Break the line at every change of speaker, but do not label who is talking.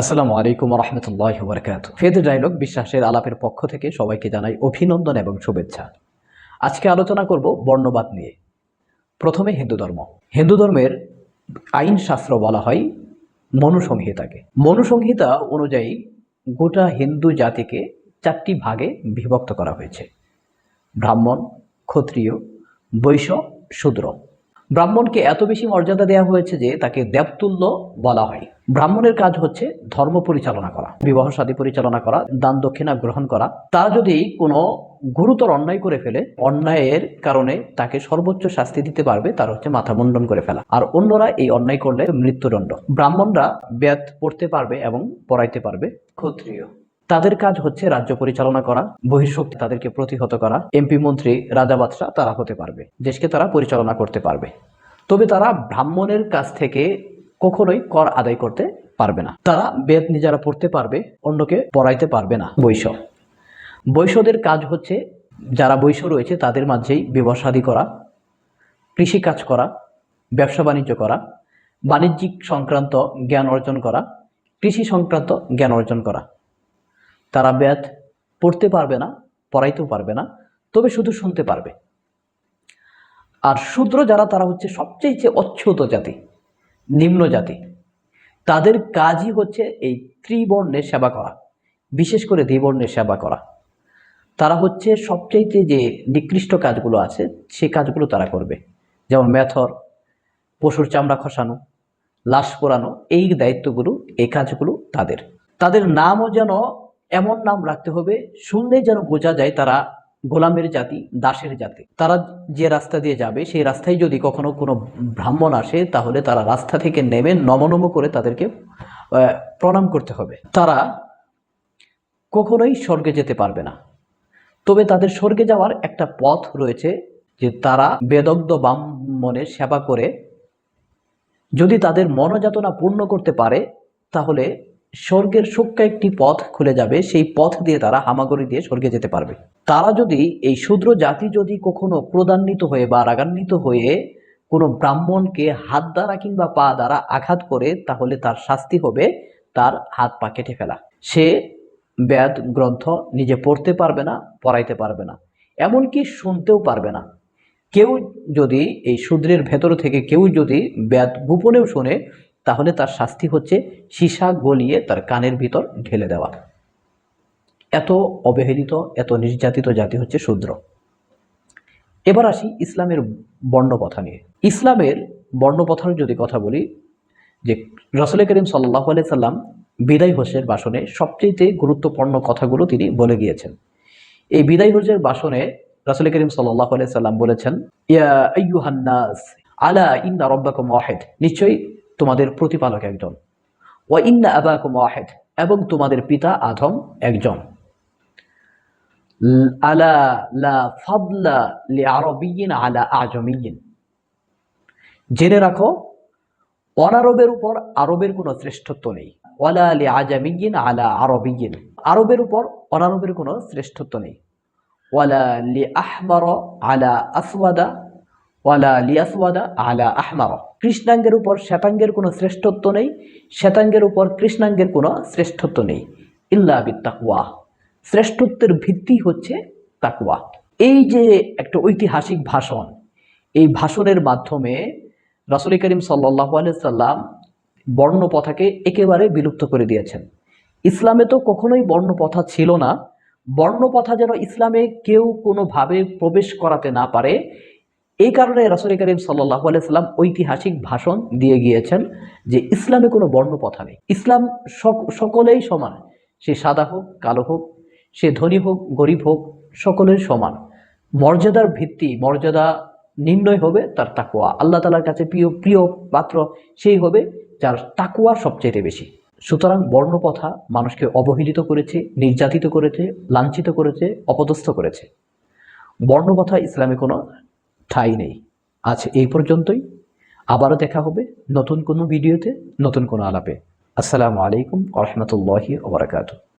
আসসালামু আলাইকুম রহমতুল্লাহ বরকাত ফেদ ডায়লগ বিশ্বাসের আলাপের পক্ষ থেকে সবাইকে জানাই অভিনন্দন এবং শুভেচ্ছা। আজকে আলোচনা করব বর্ণবাদ নিয়ে। প্রথমে হিন্দু ধর্ম। হিন্দু ধর্মের আইন শাস্ত্র বলা হয় মনুসংহিতাকে। মনুসংহিতা অনুযায়ী গোটা হিন্দু জাতিকে চারটি ভাগে বিভক্ত করা হয়েছে। ব্রাহ্মণ, ক্ষত্রিয়, বৈশ্য, শূদ্র। ব্রাহ্মণকে এত বেশি মর্যাদা দেওয়া হয়েছে যে তাকে দেবতুল্য বলা হয়। ব্রাহ্মণের কাজ হচ্ছে ধর্ম পরিচালনা করা বিবাহ সাদী পরিচালনা করা দান দক্ষিণা গ্রহণ করা। তারা যদি কোনো গুরুতর অন্যায় করে ফেলে অন্যায়ের কারণে তাকে সর্বোচ্চ শাস্তি দিতে পারবে তার হচ্ছে মাথা মুন্ডন করে ফেলা। আর অন্যরা এই অন্যায় করলে মৃত্যুদণ্ড। ব্রাহ্মণরা বেদ পড়তে পারবে এবং পড়াইতে পারবে। ক্ষত্রিয়। তাদের কাজ হচ্ছে রাজ্য পরিচালনা করা বহিঃশক্তি তাদেরকে প্রতিহত করা এমপি মন্ত্রী রাজা বাদশা তারা হতে পারবে দেশকে তারা পরিচালনা করতে পারবে। তবে তারা ব্রাহ্মণের কাছ থেকে কখনোই কর আদায় করতে পারবে না। তারা বেদ নিজেরা পড়তে পারবে, অন্যকে পড়াইতে পারবে না। বৈশ্য বৈশ্যদের কাজ হচ্ছে, যারা বৈশ্য রয়েছে, তাদের মাঝেই ব্যবসাদী করা কৃষি কাজ করা, ব্যবসা বাণিজ্য করা, বাণিজ্যিক সংক্রান্ত জ্ঞান অর্জন করা, কৃষি সংক্রান্ত জ্ঞান অর্জন করা। তারা বেদ পড়তে পারবে না, পড়াইতেও পারবে না, তবে শুধু শুনতে পারবে। আর শূদ্র যারা, তারা হচ্ছে সবচেয়ে যে অচ্যুত জাতি। নিম্ন জাতি। তাদের কাজই হচ্ছে এই ত্রিবর্ণের সেবা করা, বিশেষ করে দ্বিবর্ণের সেবা করা। তারা হচ্ছে সবচাইতে যে নিকৃষ্ট কাজগুলো আছে, সে কাজগুলো তারা করবে। যেমন মেথর, পশুর চামড়া খসানো, লাশ পোড়ানো, এই দায়িত্বগুলো এই কাজগুলো তাদের। তাদের নামও যেন এমন নাম রাখতে হবে, শুনলেই যেন বোঝা যায় তারা গোলামের জাতি, দাসের জাতি। তারা যে রাস্তা দিয়ে যাবে, সেই রাস্তায় যদি কখনো কোনো ব্রাহ্মণ আসে, তাহলে তারা রাস্তা থেকে নেমে নমনম করে তাদেরকে প্রণাম করতে হবে। তারা কখনোই স্বর্গে যেতে পারবে না। তবে তাদের স্বর্গে যাওয়ার একটা পথ রয়েছে যে তারা বেদগ্ধ ব্রাহ্মণের সেবা করে, যদি তাদের মনোযাতনা পূর্ণ করতে পারে, তাহলে স্বর্গের সূক্ষ্ম একটি পথ খুলে যাবে, সেই পথ দিয়ে তারা হামাগুড়ি দিয়ে স্বর্গে যেতে পারবে। তারা যদি এই শূদ্র জাতি যদি কখনো ক্রোধান্বিত হয়ে বা রাগান্বিত হয়ে কোনো ব্রাহ্মণকে হাত দ্বারা কিংবা পা দ্বারা আঘাত করে, তাহলে তার শাস্তি হবে তার হাত পা কেটে ফেলা। সে বেদ গ্রন্থ নিজে পড়তে পারবে না, পড়াইতে পারবে না, এমনকি শুনতেও পারবে না। কেউ যদি এই শূদ্রের ভেতর থেকে কেউ যদি বেদ গোপনেও শোনে তাহলে তার শাস্তি হচ্ছে সীসা গলিয়ে তার কানের ভিতর ঢেলে দেওয়া। এত অবহেলিত, এত নির্যাতিত জাতি হচ্ছে শূদ্র। এবার আসি ইসলামের বর্ণপথা নিয়ে। ইসলামের বর্ণপথার যদি কথা বলি, যে রসুল করিম সাল্লাহ সাল্লাম বিদায় হোসের বাসনে সবচেয়ে গুরুত্বপূর্ণ কথাগুলো তিনি বলে গিয়েছেন। এই বিদায় হোসের বাসনে রসুল করিম সাল্লাহ সাল্লাম বলেছেন, ইয়া আলা ইন্না রব্বাকুম ওয়াহিদ। নিশ্চয়ই তোমাদের প্রতিপালক একজন। ওয়া ইন্না আবাকুম ওয়াহিদ, এবং তোমাদের পিতা আদম একজন। আলা লা ফাদলা লি আরবিয়িন আলা আজমিয়িন জেনে রাখো, অনারবের উপর আরবের কোনো শ্রেষ্ঠত্ব নেই। ওয়ালা লি আজামিয়িন আলা আরবিয়িন আরবের উপর অনারবের কোনো শ্রেষ্ঠত্ব নেই। ওয়ালা লি আহমার আলা আসওয়াদা ওয়ালা লি আসওয়াদা আলা আহমার। কৃষ্ণাঙ্গের উপর শ্বেতাঙ্গের কোনো শ্রেষ্ঠত্ব নেই, শ্বেতাঙ্গের উপর কৃষ্ণাঙ্গের কোনো শ্রেষ্ঠত্ব নেই, ইল্লা বিত্তাকুয়া। শ্রেষ্ঠত্বের ভিত্তি হচ্ছে তাকুয়া। এই যে একটা ঐতিহাসিক ভাষণ, এই ভাষণের মাধ্যমে রসুল করিম সাল্লাহ সাল্লাম বর্ণপথাকে একেবারে বিলুপ্ত করে দিয়েছেন। ইসলামে তো কখনোই বর্ণপথা ছিল না। বর্ণপথা যেন ইসলামে কেউ কোনোভাবে প্রবেশ করাতে না পারে এই কারণে রসুল করিম সাল্লাহ সাল্লাম ঐতিহাসিক ভাষণ দিয়ে গিয়েছেন যে ইসলামে কোনো বর্ণপথা নেই। ইসলাম সক- সকলেই সমান। সে সাদা হোক, কালো হোক, সে ধনী হোক, গরিব হোক সকলের সমান। মর্যাদার ভিত্তি, মর্যাদা নির্ণয় হবে তার তাকুয়া আল্লাহ তালার কাছে প্রিয় প্রিয় পাত্র সেই হবে যার তাকুয়া সবচেয়ে বেশি। সুতরাং বর্ণপথা মানুষকে অবহেলিত করেছে, নির্যাতিত করেছে, লাঞ্ছিত করেছে, অপদস্থ করেছে। বর্ণপথা ইসলামে কোনো ঠাঁই নেই। আজ এই পর্যন্তই। আবারও দেখা হবে নতুন কোনো ভিডিওতে, নতুন কোনো আলাপে। আসসালামু আলাইকুম রহমতুল্লাহি ওবরাকাতু